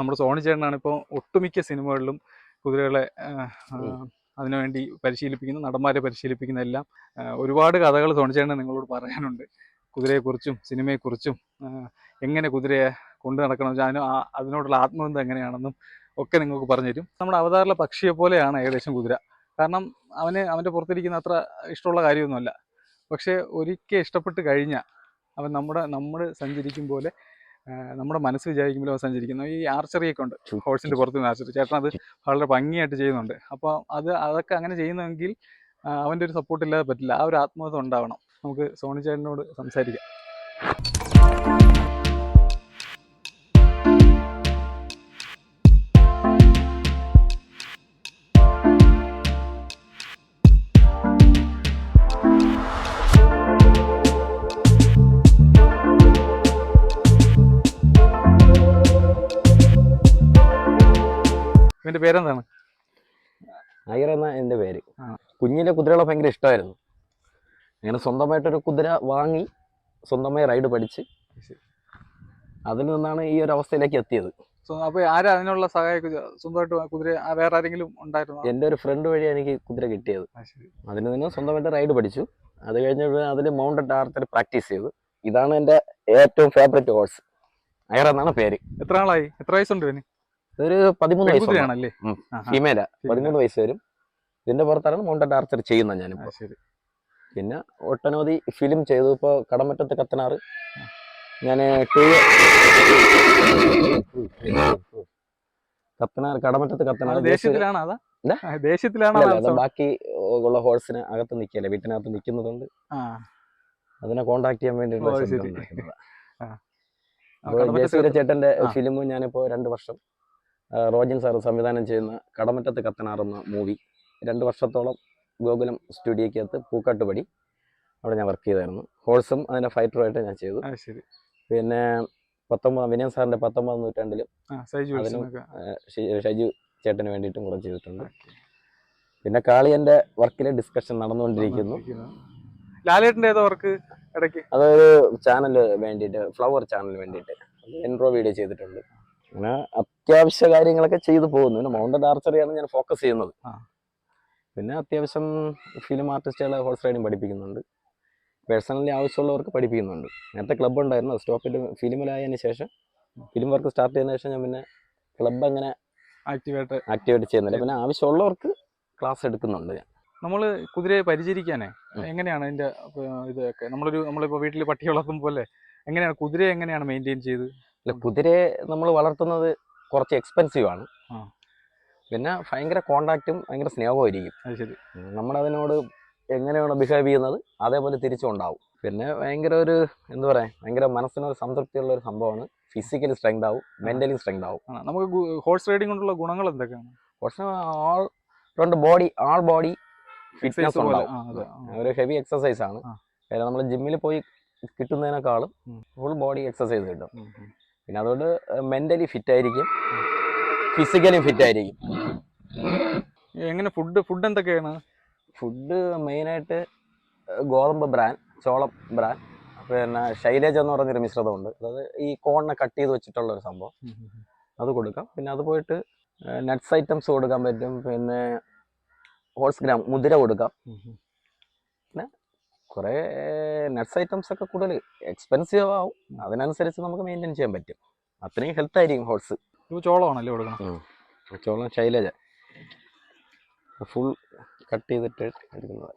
നമ്മുടെ സോണി ചേട്ടനാണ് ഇപ്പോൾ ഒട്ടുമിക്ക സിനിമകളിലും കുതിരകളെ അതിനുവേണ്ടി പരിശീലിപ്പിക്കുന്ന നടന്മാരെ പരിശീലിപ്പിക്കുന്ന എല്ലാം. ഒരുപാട് കഥകൾ സോണി ചേട്ടൻ നിങ്ങളോട് പറയാനുണ്ട്. കുതിരയെക്കുറിച്ചും സിനിമയെക്കുറിച്ചും എങ്ങനെ കുതിരയെ കൊണ്ടു നടക്കണം ഞാൻ അതിന് ആ- അതിനോടുള്ള ആത്മബന്ധം എങ്ങനെയാണെന്നും ഒക്കെ നിങ്ങൾക്ക് പറഞ്ഞുതരും. നമ്മുടെ അവതാറിലെ പക്ഷിയെ പോലെയാണ് ഏകദേശം കുതിര. കാരണം അവന് അവന്റെ പുറത്തിരിക്കുന്ന അത്ര ഇഷ്ടമുള്ള കാര്യമൊന്നുമല്ല. പക്ഷേ ഒരിക്കൽ ഇഷ്ടപ്പെട്ട് കഴിഞ്ഞാൽ അവൻ നമ്മുടെ നമ്മൾ സഞ്ചരിക്കും പോലെ നമ്മുടെ മനസ്സ് വിചാരിക്കുമ്പോൾ സഞ്ചരിക്കുന്നു ഈ ആർച്ചറിയൊക്കെ ഉണ്ട്. ഹോഴ്സിന്റെ പുറത്ത് നിന്ന് ആർച്ചറി. ചേട്ടൻ അത് വളരെ ഭംഗിയായിട്ട് ചെയ്യുന്നുണ്ട്. അപ്പോൾ അത് അതൊക്കെ അങ്ങനെ ചെയ്യുന്നെങ്കിൽ അവന്റെ ഒരു സപ്പോർട്ട് ഇല്ലാതെ പറ്റില്ല. ആ ഒരു ആത്മബന്ധം ഉണ്ടാവണം. നമുക്ക് സോണി ചേട്ടനോട് സംസാരിക്കാം. ഇവന്റെ പേരെന്താണ്? അയ്യർ എന്ന എന്റെ പേര്. കുഞ്ഞിലെ കുതിരകളെ ഭയങ്കര ഇഷ്ടമായിരുന്നു. അങ്ങനെ സ്വന്തമായിട്ടൊരു കുതിര വാങ്ങി സ്വന്തമായി റൈഡ് പഠിച്ച്. അതിൽ നിന്നാണ് ഈ ഒരു അവസ്ഥയിലേക്ക് എത്തിയത്. അപ്പോൾ ആരാ അതിനുള്ള സഹായം? സ്വന്തമായിട്ട് കുതിര വേറെ ആരെങ്കിലും ഉണ്ടായിരുന്നു? എന്റെ ഒരു ഫ്രണ്ട് വഴി എനിക്ക് കുതിര കിട്ടിയത്. അതിന് അതിൽ നിന്ന് സ്വന്തമായിട്ട് റൈഡ് പഠിച്ചു. അത് കഴിഞ്ഞ് അതിൽ മൗണ്ടഡ് ആർച്ചറി പ്രാക്ടീസ് ചെയ്തു. ഇതാണ് എന്റെ ഏറ്റവും ഫേവറേറ്റ് ഹോഴ്സ് അയർ എന്നാണ് പേര്. എത്ര നാളായി? എത്ര വയസ്സുണ്ട് ഇവന്? ഇതൊരു പതിമൂന്ന് വയസ്സ് ഫീമെയിൽ. ഫീമെയിലാ പതിമൂന്ന് വയസ്സ് വരും. ഇതിന്റെ പുറത്താണ് മൗണ്ടൻ ആർച്ചർ ചെയ്യുന്നത് ശരി. പിന്നെ ഒട്ടനവധി ഫിലിം ചെയ്തു. ഇപ്പോൾ കടമറ്റത്ത് കത്തനാറ്. ഞാൻ ടു കത്തനാർ കടമറ്റത്ത് കത്തനാർ ഉത്സവം? ബാക്കി ഉള്ള ഹോഴ്സിന് അകത്ത് നിക്കല്ലേ വീട്ടിനകത്ത് നിൽക്കുന്നതുകൊണ്ട് അതിനെ കോണ്ടാക്ട് ചെയ്യാൻ വേണ്ടി വേണ്ടിയിട്ടുള്ള ചേട്ടന്റെ ഫിലിമും ഫിലിം ഞാനിപ്പോൾ രണ്ട് വർഷം റോജൻ സാർ സംവിധാനം ചെയ്യുന്ന കടമറ്റത്ത് കത്തനാറുന്ന മൂവി. രണ്ട് വർഷത്തോളം ഗോകുലം സ്റ്റുഡിയോക്കകത്ത് പൂക്കാട്ടുപടി അവിടെ ഞാൻ വർക്ക് ചെയ്തായിരുന്നു. ഹോൾസും അതിന്റെ ഫൈറ്ററുമായിട്ട് ഞാൻ ചെയ്തു. ശരി. പിന്നെ പത്തൊമ്പത് വിനയൻ സാറിന്റെ പത്തൊമ്പതാം നൂറ്റാണ്ടിലും അതിനും-. ഷൈജു ചേട്ടന് വേണ്ടിയിട്ടും കൂടെ ചെയ്തിട്ടുണ്ട്. പിന്നെ കാളിയന്റെ വർക്കിൽ ഡിസ്കഷൻ നടന്നുകൊണ്ടിരിക്കുന്നു. ലാലേട്ടന്റെ ഏതോ വർക്ക് ഇടയ്ക്ക്? അതൊരു ചാനൽ വേണ്ടിയിട്ട് ഫ്ലവർ ചാനൽ വേണ്ടിയിട്ട്. എൻട്രോ വീഡിയോ ചെയ്തിട്ടുണ്ട്. അങ്ങനെ അത്യാവശ്യ കാര്യങ്ങളൊക്കെ ചെയ്തു പോകുന്നു. പിന്നെ മൗണ്ടൻ ആർച്ചറിയാണ് ഞാൻ ഫോക്കസ് ചെയ്യുന്നത്. പിന്നെ അത്യാവശ്യം ഫിലിം ആർട്ടിസ്റ്റുകളെ ഹോഴ്സ് റൈഡിങ് പഠിപ്പിക്കുന്നുണ്ട്. പേഴ്സണലി ആവശ്യമുള്ളവർക്ക് പഠിപ്പിക്കുന്നുണ്ട്. നേരത്തെ ക്ലബ്ബ് ഉണ്ടായിരുന്നു. സ്റ്റോപ്പ് ചെയ്ത് ഫിലിമിലായതിനു ശേഷം ഫിലിം വർക്ക് സ്റ്റാർട്ട് ചെയ്തതിനു ശേഷം ഞാൻ പിന്നെ ക്ലബ്ബ് അങ്ങനെ ആക്ടിവേറ്റ് ആക്ടിവേറ്റ് ചെയ്യുന്നില്ല. പിന്നെ ആവശ്യമുള്ളവർക്ക് ക്ലാസ് എടുക്കുന്നുണ്ട് ഞാൻ. നമ്മൾ കുതിരയെ പരിചരിക്കാനേ എങ്ങനെയാണ് അതിന്റെ ഇതൊക്കെ? നമ്മളൊരു നമ്മളിപ്പോൾ വീട്ടിൽ പട്ടി വളർത്തും പോലെ എങ്ങനെയാണ് കുതിരയെ എങ്ങനെയാണ് മെയിന്റെയിൻ ചെയ്ത്? അല്ല കുതിരയെ നമ്മൾ വളർത്തുന്നത് കുറച്ച് എക്സ്പെൻസീവ് ആണ്. പിന്നെ ഭയങ്കര കോണ്ടാക്റ്റും ഭയങ്കര സ്നേഹമായിരിക്കും അത് ശരി. നമ്മളതിനോട് എങ്ങനെയാണ് ബിഹേവ് ചെയ്യുന്നത് അതേപോലെ തിരിച്ചും ഉണ്ടാവും പിന്നെ ഭയങ്കര ഒരു എന്താ പറയാ ഭയങ്കര മനസ്സിനൊരു സംതൃപ്തിയുള്ള ഒരു സംഭവമാണ്. ഫിസിക്കലി സ്ട്രെങ്ത് ആവും മെന്റലി സ്ട്രെങ്ത് ആവും. നമുക്ക് ഹോഴ്സ് റൈഡിംഗ് കൊണ്ടുള്ള ഗുണങ്ങൾ എന്തൊക്കെയാണ്? ഹോഴ്സ് ആൾ രണ്ട് ബോഡി ആൾ ബോഡി ഫിറ്റ്നസ് ഉണ്ടാവും. ഒരു ഹെവി എക്സസൈസ് ആണ്. നമ്മൾ ജിമ്മിൽ പോയി കിട്ടുന്നതിനേക്കാളും. ഫുൾ ബോഡി എക്സസൈസ് കിട്ടും. പിന്നെ അതുകൊണ്ട് മെന്റലി ഫിറ്റ് ആയിരിക്കും. ഫിസിക്കലി ഫിറ്റ് ആയിരിക്കും. എങ്ങനെ ഫുഡ് ഫുഡ് എന്തൊക്കെയാണ്? ഫുഡ് മെയിനായിട്ട് ഗോതമ്പ് ബ്രാൻ ചോളം ബ്രാൻ പിന്നെ ശൈലേജ് എന്ന് പറഞ്ഞൊരു മിശ്രിതമുണ്ട് അതായത് ഈ കോണിനെ കട്ട് ചെയ്ത് വെച്ചിട്ടുള്ള ഒരു സംഭവം. അത് കൊടുക്കാം. പിന്നെ അത് പോയിട്ട് നട്ട്സ് ഐറ്റംസ് കൊടുക്കാൻ പറ്റും. പിന്നെ ഹോൾസ് ഗ്രാം മുതിര കൊടുക്കാം. ഉം. കുറേ നട്ട്സ് ഐറ്റംസ് ഒക്കെ കൂടുതൽ എക്സ്പെൻസീവ് ആവും. അതിനനുസരിച്ച് നമുക്ക് മെയിന്റെയിൻ ചെയ്യാൻ പറ്റും. അത്രയും ഹെൽത്ത് ആയിരിക്കും ഇത് ചോളമാണല്ലേ കൊടുക്കണം? ചോളം ശൈലജ. ഫുൾ കട്ട് ചെയ്തിട്ട് എടുക്കുന്നത്.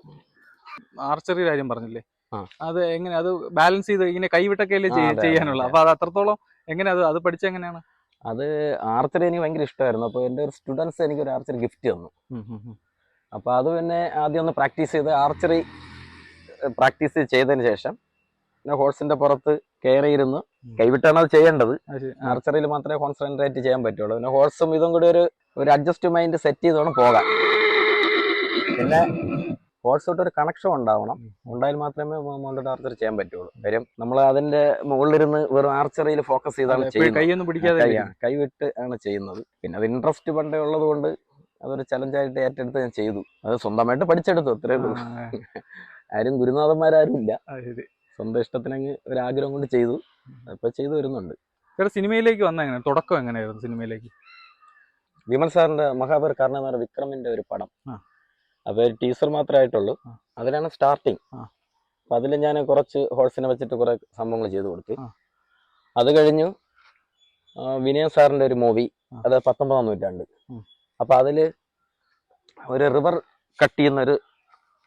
ആർച്ചറി കാര്യം പറഞ്ഞില്ലേ? അത് എങ്ങനെ അത് ബാലൻസ് ചെയ്ത് ഇങ്ങനെ കൈവിട്ടൊക്കെ ചെയ്യാനുള്ള. അപ്പൊ അത് അത്രത്തോളം എങ്ങനെ അത് അത് പഠിച്ച എങ്ങനെയാണ്? അത് ആർച്ചറി എനിക്ക് ഭയങ്കര ഇഷ്ടമായിരുന്നു. അപ്പോൾ എന്റെ ഒരു സ്റ്റുഡൻസ് എനിക്ക് ഒരു ആർച്ചറി ഗിഫ്റ്റ് തന്നു അപ്പോൾ അത് പിന്നെ ആദ്യം ഒന്ന് പ്രാക്ടീസ് ചെയ്ത് ആർച്ചറി പ്രാക്ടീസ് ചെയ്തതിന് ശേഷം പിന്നെ ഹോഴ്സിന്റെ പുറത്ത് കയറിയിരുന്ന്. കൈവിട്ടാണ് അത് ചെയ്യേണ്ടത്. ആർച്ചറിയിൽ മാത്രമേ കോൺസെൻട്രേറ്റ് ചെയ്യാൻ പറ്റുള്ളൂ. പിന്നെ ഹോഴ്സും ഇതും കൂടി ഒരു ഒരു അഡ്ജസ്റ്റ് മൈൻഡ് സെറ്റ് ചെയ്തോണം പോകാം. പോകാൻ പിന്നെ ഹോഴ്സോട്ട് ഒരു കണക്ഷൻ ഉണ്ടാവണം. ഉണ്ടായാൽ മാത്രമേ മൗണ്ടഡ് ആർച്ചറി ചെയ്യാൻ പറ്റുള്ളൂ. കാര്യം നമ്മൾ അതിന്റെ മുകളിലിരുന്ന് വെറും ആർച്ചറിയിൽ ഫോക്കസ് ചെയ്താണ് ചെയ്യുന്നത്. കൈവിട്ട് ആണ് ചെയ്യുന്നത്. പിന്നെ അത് ഇൻട്രസ്റ്റ് പണ്ടേ ഉള്ളത് കൊണ്ട് അതൊരു ചലഞ്ചായിട്ട് ഏറ്റെടുത്ത് ഞാൻ ചെയ്തു. അത് സ്വന്തമായിട്ട് പഠിച്ചെടുത്തു അത്രേ ആരും ഗുരുനാഥന്മാരും ഇല്ല. സ്വന്തം ഇഷ്ടത്തിനങ്ങ് ഒരു ആഗ്രഹം കൊണ്ട് ചെയ്തു. അപ്പൊ ചെയ്തു വരുന്നുണ്ട്. ചേട്ടാ സിനിമയിലേക്ക് വന്ന എങ്ങനെ? തുടക്കം എങ്ങനെയായിരുന്നു സിനിമയിലേക്ക്? വിമൽ സാറിന്റെ മഹാബർ കാരണം വിക്രമിന്റെ ഒരു പടം. അപ്പോൾ അപ്പൊ ഒരു ടീസർ മാത്രമേ ആയിട്ടുള്ളൂ. അതിനാണ് അതിലാണ് സ്റ്റാർട്ടിങ്. അപ്പൊ അതിൽ ഞാൻ കുറച്ച് ഹോൾസിനെ വെച്ചിട്ട് കുറെ സംഭവങ്ങൾ ചെയ്തു കൊടുത്തു. അത് കഴിഞ്ഞു വിനയ സാറിന്റെ ഒരു മൂവി. അത് പത്തൊമ്പതാം നൂറ്റാണ്ട്. അപ്പൊ അതിൽ ഒരു റിവർ കട്ട് ചെയ്യുന്ന ഒരു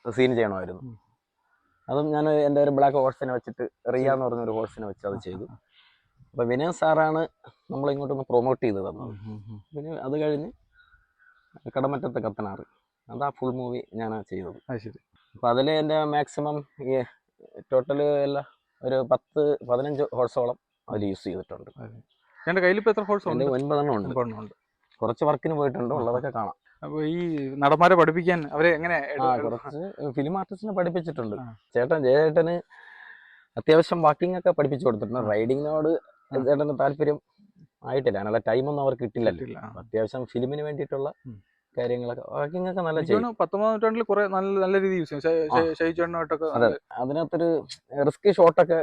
സീൻ ചെയ്യണമായിരുന്നു. അതും ഞാൻ എന്റെ ഒരു ബ്ലാക്ക് ഹോഴ്സിനെ വെച്ചിട്ട് റിയ എന്ന് പറഞ്ഞൊരു ഹോഴ്സിനെ വെച്ച് അത് ചെയ്തു. അപ്പൊ വിനയൻ സാറാണ് നമ്മൾ ഇങ്ങോട്ടൊന്ന് പ്രൊമോട്ട് ചെയ്ത് തന്നത്. പിന്നെ അത് കഴിഞ്ഞ് കടമറ്റത്തെ കത്തനാറ്. അതാ ഫുൾ മൂവി ഞാൻ ചെയ്തത്. അപ്പൊ ശരി. അതിൽ എന്റെ മാക്സിമം ഈ ടോട്ടൽ എല്ലാം ഒരു പത്ത് പതിനഞ്ച് ഹോഴ്സോളം അതിൽ യൂസ് ചെയ്തിട്ടുണ്ട്. എന്റെ കയ്യിൽ ഇപ്പോൾ എത്ര ഹോഴ്സ് ഉണ്ട്? ഒൻപതെണ്ണം ഉണ്ട്. കുറച്ച് വർക്കിന് പോയിട്ടുണ്ട്. ഉള്ളതൊക്കെ കാണാം. അപ്പോൾ ഈ നടന്മാരെ പഠിപ്പിക്കാൻ അവരെ എങ്ങനെ കുറച്ച് ഫിലിം ആർട്ടിസ്റ്റിനെ പഠിപ്പിച്ചിട്ടുണ്ട്. ചേട്ടൻ ജയചേട്ടന് അത്യാവശ്യം വാക്കിംഗ് ഒക്കെ പഠിപ്പിച്ചു കൊടുത്തിട്ടുണ്ട്. റൈഡിങ്ങിനോട്. ചേട്ടന് താല്പര്യം ആയിട്ടില്ല. അതിനുള്ള ടൈമൊന്നും അവർക്ക് കിട്ടില്ലല്ലോ. കിട്ടില്ല. അപ്പൊ അത്യാവശ്യം ഫിലിമിന് വേണ്ടിയിട്ടുള്ള കാര്യങ്ങളൊക്കെ വാക്കിംഗ് ഒക്കെ നല്ല പത്തൊമ്പതാം നൂറ്റാണ്ടിൽ കുറെ നല്ല നല്ല രീതിയിൽ യൂസ് ചെയ്യും അതെ. അതിനകത്തൊരു റിസ്ക് ഷോട്ടൊക്കെ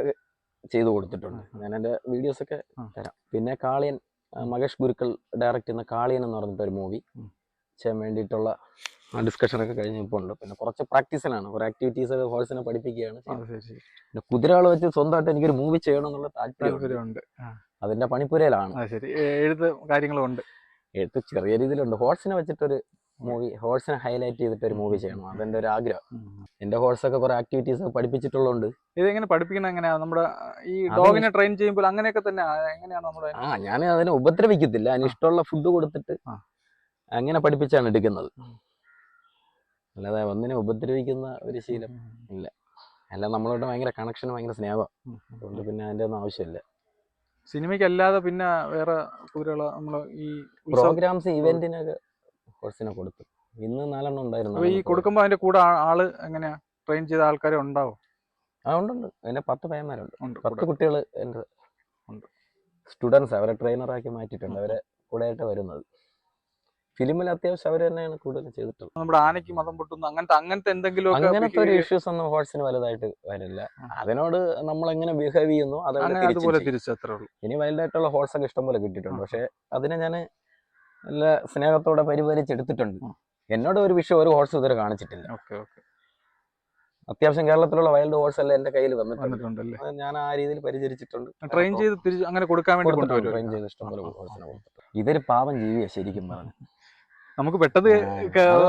ചെയ്തു കൊടുത്തിട്ടുണ്ട്. ഞാൻ എന്റെ വീഡിയോസ് ഒക്കെ തരാം. പിന്നെ കാളിയൻ മഹേഷ് ഗുരുക്കൾ ഡയറക്റ്റ് ചെയ്യുന്ന കാളിയൻ എന്ന് പറഞ്ഞിട്ട് ഒരു മൂവി. ചെയ്യാൻ വേണ്ടിയിട്ടുള്ള ഡിസ്കഷനൊക്കെ കഴിഞ്ഞപ്പോൾ കഴിഞ്ഞ് ഇപ്പോൾ ഉണ്ട്. പിന്നെ കുറച്ച് പ്രാക്ടീസിലാണ് ഒരു ആക്ടിവിറ്റീസ് ഒക്കെ ഹോഴ്സിനെ പഠിപ്പിക്കുകയാണ് പിന്നെ കുതിരകൾ വെച്ച് സ്വന്തമായിട്ട് എനിക്കൊരു മൂവി ചെയ്യണം എന്നുള്ള താല്പര്യം താല്പര്യമുണ്ട്. അതിന്റെ പണിപ്പുരയിലാണ്. ശരി. എഴുത്ത് കാര്യങ്ങളും ഉണ്ട്. എഴുത്ത് ചെറിയ രീതിയിലുണ്ട്. ഹോഴ്സിനെ വെച്ചിട്ടൊരു മൂവി ഹോഴ്സിനെ ഹൈലൈറ്റ് ചെയ്തിട്ട് ഒരു മൂവി ചെയ്യണം. അതെന്റെ ഒരു ആഗ്രഹം. എന്റെ ഹോഴ്സൊക്കെ കുറെ ആക്ടിവിറ്റീസ് ഒക്കെ പഠിപ്പിച്ചിട്ടുള്ളതുകൊണ്ട് ഇതെങ്ങനെ പഠിപ്പിക്കണം എങ്ങനെയാ? നമ്മുടെ ഈ ഡോഗിനെ ട്രെയിൻ ചെയ്യുമ്പോൾ അങ്ങനെയൊക്കെ തന്നെ എങ്ങനെയാണ് നമ്മുടെ ആ ഞാൻ അതിനെ ഉപദ്രവിക്കത്തില്ല. അതിന് ഇഷ്ടമുള്ള ഫുഡ് കൊടുത്തിട്ട്. അങ്ങനെ പഠിപ്പിച്ചാണ് എടുക്കുന്നത്. അല്ലാതെ ഒന്നിനെ ഉപദ്രവിക്കുന്ന ഒരു ശീലം ഇല്ല. അല്ല നമ്മളോട് ഭയങ്കര കണക്ഷൻ ഭയങ്കര സ്നേഹം. അതുകൊണ്ട് പിന്നെ അതിന്റെ ഒന്നും ആവശ്യമില്ല. സിനിമയ്ക്കല്ലാതെ പിന്നെ വേറെ നമ്മൾ ഈ പ്രോഗ്രാംസ് ഇവന്റിനൊക്കെ ഹോഴ്സിനെ കൊടുത്തു. ഇന്ന് നാലെണ്ണം ഉണ്ടായിരുന്നു. ഈ കൊടുക്കുമ്പോ അതിന്റെ കൂടെ ആൾ എങ്ങനെയാ? ട്രെയിൻ ചെയ്ത ആൾക്കാരെ ഉണ്ടാവും? ആ ഉണ്ടുണ്ട്. എന്റെ പത്ത് പയ്യന്മാരുണ്ട്. ഉണ്ട് പത്ത് കുട്ടികൾ എന്റെ ഉണ്ട്. സ്റ്റുഡൻസ് അവരെ ട്രെയിനറാക്കി മാറ്റിയിട്ടുണ്ട്. അവരെ കൂടെ ആയിട്ട് വരുന്നത്. ഫിലിമിൽ അത്യാവശ്യം അവർ തന്നെയാണ് കൂടുതൽ ചെയ്തിട്ടുള്ളത്. നമ്മുടെ ആനയ്ക്ക് മതം പൊട്ടുന്നു അങ്ങനത്തെ അങ്ങനത്തെ എന്തെങ്കിലും അങ്ങനത്തെ ഒരു ഇഷ്യൂസ് ഒന്നും ഹോഴ്സിന് വലുതായിട്ട് വരില്ല. അതിനോട് നമ്മൾ എങ്ങനെ ബിഹേവ് ചെയ്യുന്നു അതുപോലെ ചെയ്യും. ഉള്ളൂ. ഇനി വലുതായിട്ടുള്ള ഹോഴ്സ് ഒക്കെ ഇഷ്ടംപോലെ കിട്ടിയിട്ടുണ്ട്. പക്ഷെ അതിനെ ഞാൻ നല്ല സ്നേഹത്തോടെ പരിപാലിച്ചെടുത്തിട്ടുണ്ട്. എന്നോട് ഒരു വിഷയം ഒരു ഹോഴ്സ് ഇതുവരെ കാണിച്ചിട്ടില്ല. അത്യാവശ്യം കേരളത്തിലുള്ള വൈൽഡ് ഹോഴ്സ് എല്ലാം എന്റെ കയ്യിൽ വന്നിട്ടുണ്ട്. ഞാൻ ആ രീതിയിൽ പരിചരിച്ചിട്ടുണ്ട്. ട്രെയിൻ ചെയ്ത് തിരിച്ച് അങ്ങനെ കൊടുക്കാൻ വേണ്ടി ട്രെയിൻ ചെയ്ത് ഇഷ്ടംപോലെ ഹോഴ്സിനെ കൊടുത്തിട്ടുണ്ട്. ഇതൊരു പാവം ജീവിയാണ് ശരിക്കും പറഞ്ഞു നമുക്ക് പെട്ടെന്ന്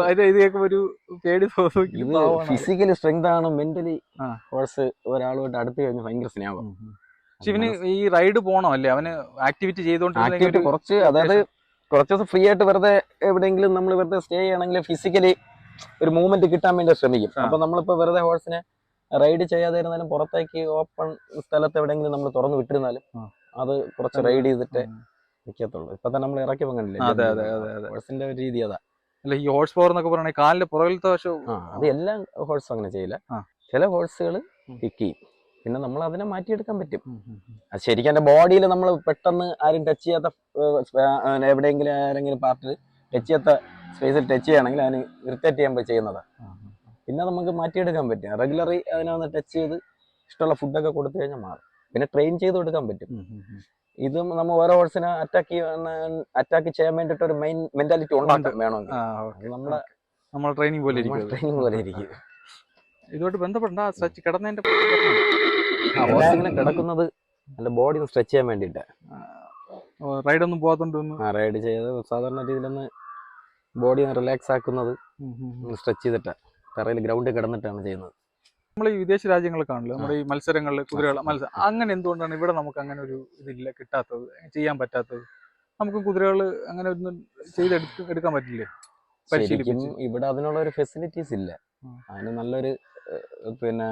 അതിന്റെ ഇത് കേൾക്കുമ്പോ ഒരു പേടി. ഫിസിക്കലി സ്ട്രെങ്ത് ആണ് മെന്റലി. ഹോഴ്സ് ഒരാളുമായിട്ട് അടുത്ത് കഴിഞ്ഞ് ഭയങ്കര സ്നേഹം. പക്ഷെ ഇവന് ഈ റൈഡ് പോണോ അല്ലേ അവന് ആക്ടിവിറ്റി ആക്ടിവിറ്റി കുറച്ച് അതായത് കുറച്ച് ദിവസം ഫ്രീ ആയിട്ട് വെറുതെ എവിടെയെങ്കിലും നമ്മൾ വെറുതെ സ്റ്റേ ചെയ്യണമെങ്കിൽ ഫിസിക്കലി ഒരു മൂവ്മെന്റ് കിട്ടാൻ വേണ്ടി ശ്രമിക്കും. അപ്പൊ നമ്മളിപ്പോ വെറുതെ ഹോഴ്സിനെ റൈഡ് ചെയ്യാതെ ഇരുന്നാലും പുറത്തേക്ക് ഓപ്പൺ സ്ഥലത്ത് എവിടെയെങ്കിലും നമ്മൾ തുറന്നു വിട്ടിരുന്നാലും അത് കുറച്ച് റൈഡ് ചെയ്തിട്ട് നിൽക്കത്തുള്ളൂ ഇപ്പൊ തന്നെ നമ്മൾ ഇറക്കി കണ്ടില്ലേ. ഹോഴ്സിന്റെ ഒരു രീതി അതാ. അല്ല ഈ ഹോഴ്സ് പവർ എന്നൊക്കെ പറയണേ കാലിന്റെ പുറകിലത്തെ വശം ആ അത് എല്ലാ ഹോഴ്സും അങ്ങനെ ചെയ്യില്ല. ചില ഹോഴ്സുകൾ. കിക്ക് ചെയ്യും. പിന്നെ നമ്മൾ അതിനെ മാറ്റിയെടുക്കാൻ പറ്റും. അത് ശരിക്കും എന്റെ ബോഡിയിൽ നമ്മൾ പെട്ടെന്ന് ആരും ടച്ച് ചെയ്യാത്ത എവിടെയെങ്കിലും ആരെങ്കിലും പാർട്ടിൽ ടച്ച് ചെയ്യാത്ത സ്പേസിൽ ടച്ച് ചെയ്യുകയാണെങ്കിൽ അതിന് ഇറിറ്റേറ്റ് ചെയ്യാൻ പോയി ചെയ്യുന്നതാണ് പിന്നെ നമുക്ക് മാറ്റിയെടുക്കാൻ പറ്റും. റെഗുലറി അതിനെ ഒന്ന് ടച്ച് ചെയ്ത് ഇഷ്ടമുള്ള ഫുഡൊക്കെ കൊടുത്തു കഴിഞ്ഞാൽ മാറും. പിന്നെ ട്രെയിൻ ചെയ്ത് കൊടുക്കാൻ പറ്റും. ഇതും നമ്മൾ ഓരോ ഹോഴ്സിനെ അറ്റാക്ക് അറ്റാക്ക് ചെയ്യാൻ വേണ്ടിട്ട് ഒരു മെയിൻ മെന്റാലിറ്റി ഉണ്ടാക്കും വേണമെങ്കിൽ. നമ്മുടെ നമ്മുടെ നമ്മൾ ട്രെയിനിങ് പോലെ ഇരിക്കും ട്രെയിനിങ് പോലെ ഇരിക്കും. ഇതുമായിട്ട് ബന്ധപ്പെട്ട സ്ട്രെച്ച് കിടന്നതിന്റെ ഹോഴ്സ് ഇങ്ങനെ കിടക്കുന്നത് അല്ല ബോഡി ഒന്ന് സ്ട്രെച്ച് ചെയ്യാൻ വേണ്ടിയിട്ട്. റൈഡ് ഒന്നും പോകാത്തോണ്ട് ആ റൈഡ് ചെയ്ത് സാധാരണ രീതിയിലൊന്ന് ബോഡി ഒന്ന് റിലാക്സ് ആക്കുന്നത് സ്ട്രെച്ച് ചെയ്തിട്ടാണ് തറയിൽ ഗ്രൗണ്ടിൽ കിടന്നിട്ടാണ് ചെയ്യുന്നത്. നമ്മൾ ഈ വിദേശ രാജ്യങ്ങളിൽ കാണില്ല നമ്മുടെ ഈ മത്സരങ്ങളിൽ കുതിരകൾ മത്സരം. അങ്ങനെ എന്തുകൊണ്ടാണ് ഇവിടെ നമുക്ക് അങ്ങനെ ഒരു ഇതില്ല കിട്ടാത്തത് ചെയ്യാൻ പറ്റാത്തത്? നമുക്ക് കുതിരകൾ അങ്ങനെ ഒന്നും ചെയ്തെടുത്ത് എടുക്കാൻ പറ്റില്ലേ? പരിശീലിക്കും ഇവിടെ അതിനുള്ള ഒരു ഫെസിലിറ്റീസ് ഇല്ല. അതിന് നല്ലൊരു പിന്നെ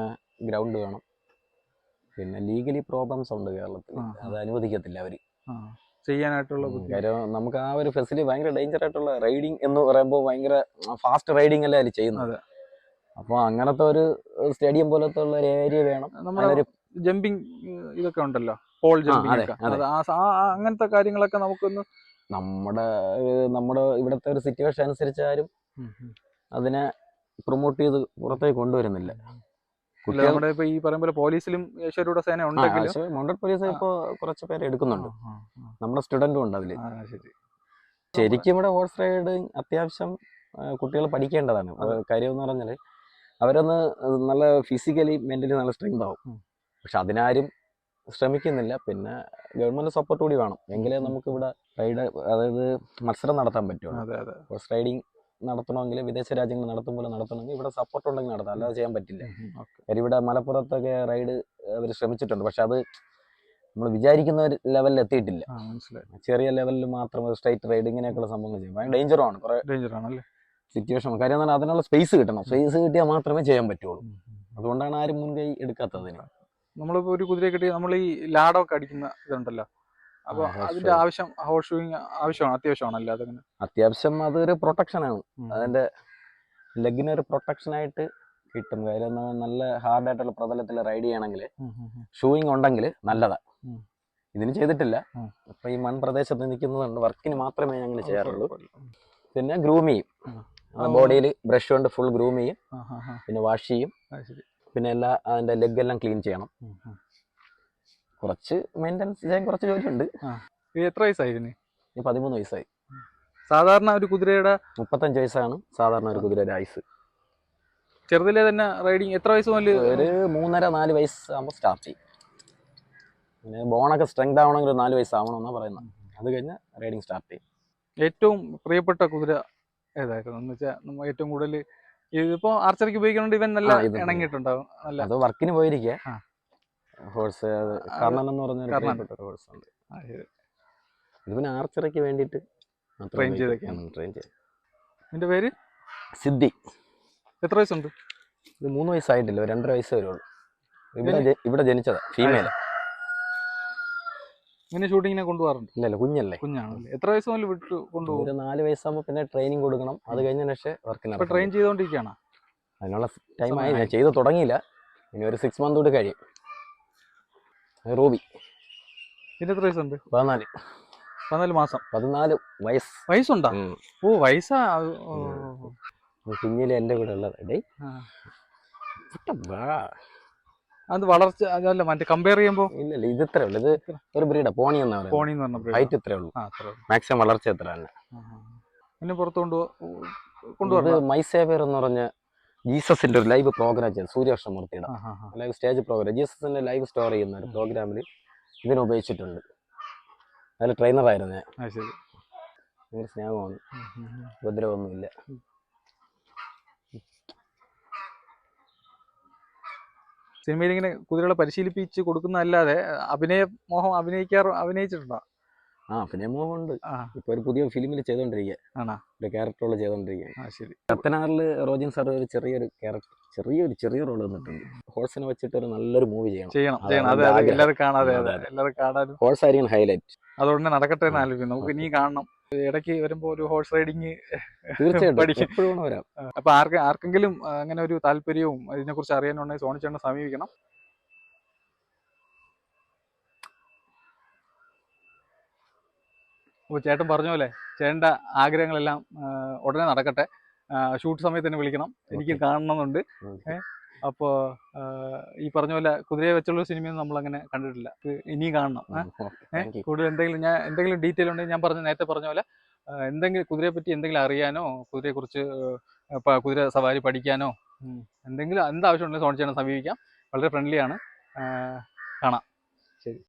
ഗ്രൗണ്ട് വേണം. പിന്നെ ലീഗലി പ്രോബ്ലംസ് ഉണ്ട് കേരളത്തിൽ. അത് അനുവദിക്കത്തില്ല അവർ. ചെയ്യാനായിട്ടുള്ള കാര്യം നമുക്ക് ആ ഒരു ഫെസിലിറ്റി ഭയങ്കര ഡേഞ്ചർ ആയിട്ടുള്ള റൈഡിങ് എന്ന് പറയുമ്പോൾ ഭയങ്കര ഫാസ്റ്റ് റൈഡിങ് അല്ലേ അതിൽ ചെയ്യുന്നത്. അപ്പോൾ അങ്ങനത്തെ ഒരു സ്റ്റേഡിയം പോലത്തെ ഉള്ള ഒരു ഏരിയ വേണം. നമ്മളൊരു ജമ്പിങ് ഇതൊക്കെ ഉണ്ടല്ലോ പോൾ ജമ്പിങ് അങ്ങനത്തെ കാര്യങ്ങളൊക്കെ നമുക്കൊന്ന് നമ്മുടെ നമ്മുടെ ഇവിടുത്തെ ഒരു സിറ്റുവേഷൻ അനുസരിച്ച് ആരും അതിനെ പ്രൊമോട്ട് ചെയ്ത് പുറത്തേക്ക് കൊണ്ടുവരുന്നില്ല. നമ്മുടെ ഇപ്പൊ ഈ പറയുമ്പോൾ പോലീസിലും യേശോരുടെ സേന ഉണ്ടെങ്കിലും പോലീസ് ഇപ്പോ കുറച്ച് പേര് എടുക്കുന്നുണ്ട്. നമ്മുടെ സ്റ്റുഡന്റും ഉണ്ട് അതിൽ. ശരിക്കും ഇവിടെ ഹോഴ്സ് റൈഡ് അത്യാവശ്യം കുട്ടികൾ പഠിക്കേണ്ടതാണ്. കാര്യം എന്ന് പറഞ്ഞാൽ അവരൊന്ന് നല്ല ഫിസിക്കലി മെന്റലി നല്ല സ്ട്രെങ്ത് ആവും. പക്ഷെ അതിനാരും ശ്രമിക്കുന്നില്ല. പിന്നെ ഗവൺമെന്റ് സപ്പോർട്ട് കൂടി വേണം. എങ്കിലേ നമുക്ക് ഇവിടെ റൈഡ് അതായത് മത്സരം നടത്താൻ പറ്റുള്ളൂ. ഹോഴ്സ് റൈഡിങ് നടത്തണമെങ്കിൽ വിദേശ രാജ്യങ്ങൾ നടത്തും പോലെ നടത്തണമെങ്കിൽ ഇവിടെ സപ്പോർട്ട് ഉണ്ടെങ്കിൽ നടത്താം. അല്ലാതെ ചെയ്യാൻ പറ്റില്ല. ഇവിടെ മലപ്പുറത്തൊക്കെ റൈഡ് അവർ ശ്രമിച്ചിട്ടുണ്ട്. പക്ഷെ അത് നമ്മൾ വിചാരിക്കുന്ന ഒരു ലെവലിൽ എത്തിയിട്ടില്ല. ചെറിയ ലെവലിൽ മാത്രം സ്ട്രൈറ്റ് റൈഡ് ഇങ്ങനെയൊക്കെയുള്ള സംഭവങ്ങൾ ചെയ്യും. ഭയങ്കര ഡേഞ്ചറുമാണ് കുറെ ഡേഞ്ചർ ആണല്ലേ? സിറ്റുവേഷൻ കാര്യം എന്ന് പറഞ്ഞാൽ അതിനുള്ള സ്പേസ് കിട്ടണം. സ്പേസ് കിട്ടിയാൽ മാത്രമേ ചെയ്യാൻ പറ്റുള്ളൂ. അതുകൊണ്ടാണ് ആരും മുൻകൈ എടുക്കാത്തതിന് നമ്മളിപ്പോ ഒരു കുതിരയെ കിട്ടി നമ്മൾ ഈ ലാഡൊക്കെ അടിക്കുന്ന ഇതുണ്ടല്ലോ. അപ്പൊ അതിന്റെ ആവശ്യം ഹോഴ്സ് ഷൂയിങ് ആവശ്യമാണ് അത്യാവശ്യമാണല്ലോ അതങ്ങനെ അത്യാവശ്യം അതൊരു പ്രൊട്ടക്ഷൻ ആണ്. അതിന്റെ ലെഗിന് ഒരു പ്രൊട്ടക്ഷൻ ആയിട്ട് കിട്ടും. കാര്യം നല്ല ഹാർഡായിട്ടുള്ള പ്രതലത്തിൽ റൈഡ് ചെയ്യണമെങ്കിൽ. ഷൂയിങ് ഉണ്ടെങ്കിൽ നല്ലതാ. ഇതിന് ചെയ്തിട്ടില്ല. അപ്പൊ ഈ മൺപ്രദേശത്ത് നിൽക്കുന്നതുകൊണ്ട് വർക്കിന് മാത്രമേ ഞങ്ങൾ ചെയ്യാറുള്ളൂ. പിന്നെ ഗ്രൂം ചെയ്യും ഉം. ബോഡിയിൽ ബ്രഷ് കൊണ്ട് ഫുൾ ഗ്രൂം ചെയ്യും. പിന്നെ വാഷ് ചെയ്യും. പിന്നെ എല്ലാ അതിന്റെ ലെഗ് എല്ലാം ക്ലീൻ ചെയ്യണം. കുറച്ച് മെയിന്റെനൻസ് ചെയ്യാൻ കുറച്ച് ജോലിയുണ്ട്. എത്ര വയസ്സായി ഇനി? പതിമൂന്ന് വയസ്സായി. സാധാരണ ഒരു കുതിരയുടെ മുപ്പത്തഞ്ച് വയസ്സാണ്. സാധാരണ ഒരു കുതിരയുടെ ആയുസ് ചെറുതിലെ തന്നെ റൈഡിങ് എത്ര വയസ്സ് മുതൽ ഒരു മൂന്നര നാല് വയസ്സ് ആകുമ്പോൾ സ്റ്റാർട്ട് ചെയ്യും. പിന്നെ ബോണൊക്കെ സ്ട്രെങ്ത് ആവണമെങ്കിൽ ഒരു നാല് വയസ്സാവണമെന്നാണ് പറയുന്നത്. അത് കഴിഞ്ഞ് റൈഡിങ് സ്റ്റാർട്ട് ചെയ്യും. ഏറ്റവും പ്രിയപ്പെട്ട കുതിര ഏതായിരുന്നു എന്ന് വെച്ചാൽ നമ്മൾ ഏറ്റവും കൂടുതൽ ഇതിപ്പോ ആർച്ചറിക്ക് ഉപയോഗിക്കുന്നുണ്ട് ഇവൻ നല്ല ഇണങ്ങിയിട്ടുണ്ടാവും. നല്ല അത് വർക്കിന് പോയിരിക്കുക. ഹോഴ്സ് കർണൻ. എന്ന് പറഞ്ഞ ഹോഴ്സ് ഉണ്ട്. ഇത്. പിന്നെ ആർച്ചറിക്ക് വേണ്ടിയിട്ട് ട്രെയിൻ ചെയ്തൊക്കെയാണ്. ട്രെയിൻ ചെയ്ത്. നിന്റെ പേര്? സിദ്ധി. എത്ര വയസ്സുണ്ട്? ഇത് മൂന്ന് വയസ്സായിട്ടില്ല രണ്ടര വയസ്സേ വരുള്ളൂ. ഇവിടെ ഇവിടെ ജനിച്ചതാ ഫീമെയിൽ ഇങ്ങനെ ഷൂട്ടിങ്ങിനെ കൊണ്ടുപോകാറുണ്ട്. ഇല്ലല്ല കുഞ്ഞല്ലേ? കുഞ്ഞാണല്ലേ? എത്ര വയസ്സ് മുതൽ വിട്ടു കൊണ്ടുപോകും? ഒരു നാല് വയസ്സാകുമ്പോൾ പിന്നെ ട്രെയിനിങ് കൊടുക്കണം. അത് കഴിഞ്ഞ പക്ഷേ വർക്ക് ഇപ്പൊ ട്രെയിൻ ചെയ്തുകൊണ്ടിരിക്കുകയാണ് അതിനുള്ള ടൈം ആയി. ഞാൻ ചെയ്ത് തുടങ്ങിയില്ല. ഇനി ഒരു സിക്സ് മന്ത് കൂടി കഴിയും. റൂബി. ഇതിന് എത്ര വയസ്സുണ്ട്? പതിനാല്. പതിനാല് മാസം. പതിനാല് വയസ്സ്. വയസ്സുണ്ടോ? ഓ വയസ്സാ. കുഞ്ഞിലെ എന്റെ കൂടെ ഉള്ളത്. ഡേ അത് വളർച്ച അതല്ല മറ്റേ കമ്പയർ ചെയ്യുമ്പോൾ ഇല്ല ഇത് ഇത്രേ ഉള്ളൂ. ഇത് ഒരു ബ്രീഡാ പോണി എന്ന് പറയുന്നത്. പോണി എന്ന് പറഞ്ഞ. ഹൈറ്റ് ഇത്രേ ഉള്ളൂ. മാക്സിമം വളർച്ച എത്ര തന്നെ. പിന്നെ പുറത്ത് കൊണ്ട് കൊണ്ടുവരണം. മൈ സേവർ എന്ന് പറഞ്ഞ ജീസസിന്റെ ഒരു ലൈവ് പ്രോഗ്രാം ചെയ്യുന്നത് സൂര്യകൃഷ്ണമൂർത്തിയുടെ. ലൈവ് സ്റ്റേജ് പ്രോഗ്രാം ജീസസിന്റെ ലൈവ് സ്റ്റോർ ചെയ്യുന്ന ഒരു പ്രോഗ്രാമിൽ ഇതിനെ ഉപയോഗിച്ചിട്ടുണ്ട്. അതിൽ ട്രെയിനറായിരുന്നു ഞാൻ. ഭയങ്കര സ്നേഹമാണ്. ഉപദ്രവമൊന്നുമില്ല. സിനിമയിൽ ഇങ്ങനെ കുതിരകളെ പരിശീലിപ്പിച്ച് കൊടുക്കുന്നതല്ലാതെ അഭിനയ മോഹം അഭിനയിക്കാറ് അഭിനയിച്ചിട്ടുണ്ടോ? ആ അഭിനയ മോഹമുണ്ട്. ഉണ്ട് ഇപ്പൊ ഒരു പുതിയ ഫിലിമിൽ ചെയ്തോണ്ടിരിക്കുക ആണോ? ഒരു ക്യാരക്ടറുകൾ ചെയ്തോണ്ടിരിക്കുക ശരി. റോജിൻ സാർ ഒരു ചെറിയൊരു ക്യാരക്ടർ ചെറിയൊരു ചെറിയ റോൾ തന്നിട്ടുണ്ട് ഹോഴ്സിനെ വെച്ചിട്ട് ഒരു നല്ലൊരു മൂവി ചെയ്യണം. ചെയ്യണം. എല്ലാവരും കാണാതെ. എല്ലാവരും കാണാനും. ഹോഴ്സ് ആയിരിക്കും ഹൈലൈറ്റ് അതുകൊണ്ട് നടക്കട്ടെ എന്ന് ആലോചിക്കുന്നു നമുക്ക് ഇനി കാണണം. ഇടയ്ക്ക് വരുമ്പോ ഒരു ഹോഴ്സ് റൈഡിങ് തീർച്ചയായിട്ടും. വരാം. അപ്പൊ ആർക്ക് ആർക്കെങ്കിലും അങ്ങനെ ഒരു താല്പര്യവും ഇതിനെക്കുറിച്ച് അറിയാനുണ്ടെങ്കിൽ സോണിച്ചേട്ടനെ സമീപിക്കണം. അപ്പോൾ ചേട്ടൻ പറഞ്ഞ പോലെ ചേട്ടന്റെ ആഗ്രഹങ്ങളെല്ലാം ഉടനെ നടക്കട്ടെ. ഷൂട്ട് സമയത്ത് തന്നെ വിളിക്കണം. എനിക്ക് കാണണം കാണണമെന്നുണ്ട്. Okay. അപ്പോൾ ഈ പറഞ്ഞ പോലെ കുതിരയെ വെച്ചുള്ള സിനിമയൊന്നും നമ്മൾ അങ്ങനെ കണ്ടിട്ടില്ല. ഇനി ഇനിയും കാണണം. കൂടുതൽ എന്തെങ്കിലും ഞാൻ എന്തെങ്കിലും ഡീറ്റെയിൽ ഉണ്ടെങ്കിൽ ഞാൻ പറഞ്ഞ നേരത്തെ പറഞ്ഞ പോലെ എന്തെങ്കിലും കുതിരയെ പറ്റി എന്തെങ്കിലും അറിയാനോ കുതിരയെ കുറിച്ച് കുതിര സവാരി പഠിക്കാനോ എന്തെങ്കിലും എന്താവശ്യമുണ്ടെങ്കിലും സോൺ ചെയ്യണം സമീപിക്കാം. വളരെ ഫ്രണ്ട്ലിയാണ് കാണാം. ശരി.